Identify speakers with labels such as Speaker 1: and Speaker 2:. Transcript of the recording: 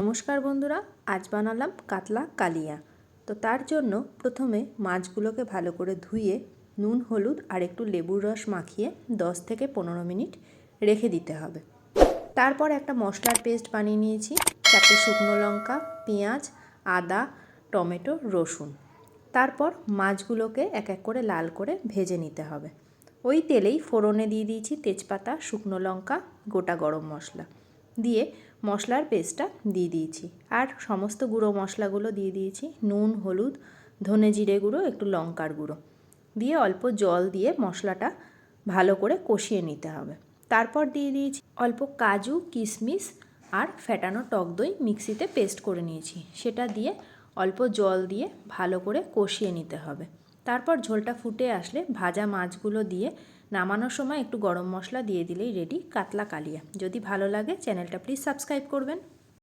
Speaker 1: নমস্কার বন্ধুরা, আজ বানালাম কাতলা কালিয়া। তো তার জন্য প্রথমে মাছগুলোকে ভালো করে ধুয়ে নুন, হলুদ আর একটু লেবুর রস মাখিয়ে 10 থেকে পনেরো মিনিট রেখে দিতে হবে। তারপর একটা মশলার পেস্ট বানিয়ে নিয়েছি, চারটে শুকনো লঙ্কা, পেঁয়াজ, আদা, টমেটো, রসুন। তারপর মাছগুলোকে এক এক করে লাল করে ভেজে নিতে হবে। ওই তেলেই ফোড়নে দিয়ে দিয়েছি তেজপাতা, শুকনো লঙ্কা, গোটা গরম মশলা। দিয়ে মশলার পেস্টটা দিয়ে দিয়েছি। আর সমস্ত গুঁড়ো মশলাগুলো দিয়ে দিয়েছি। নুন, হলুদ, ধনে জিরে গুঁড়ো, একটু লঙ্কার গুঁড়ো। দিয়ে অল্প জল দিয়ে মশলাটা ভালো করে কষিয়ে নিতে হবে। তারপর দিয়ে দিয়েছি অল্প কাজু, কিশমিশ আর ফ্যাটানো টক দই মিক্সিতে পেস্ট করে নিয়েছি। সেটা দিয়ে অল্প জল দিয়ে ভালো করে কষিয়ে নিতে হবে। তারপর ঝোলটা ফুটে আসলে ভাজা মাছগুলো দিয়ে নামানোর সময় একটু গরম মশলা দিয়ে দিলেই রেডি কাতলা কালিয়া। যদি ভালো লাগে চ্যানেলটা প্লিজ সাবস্ক্রাইব করবেন।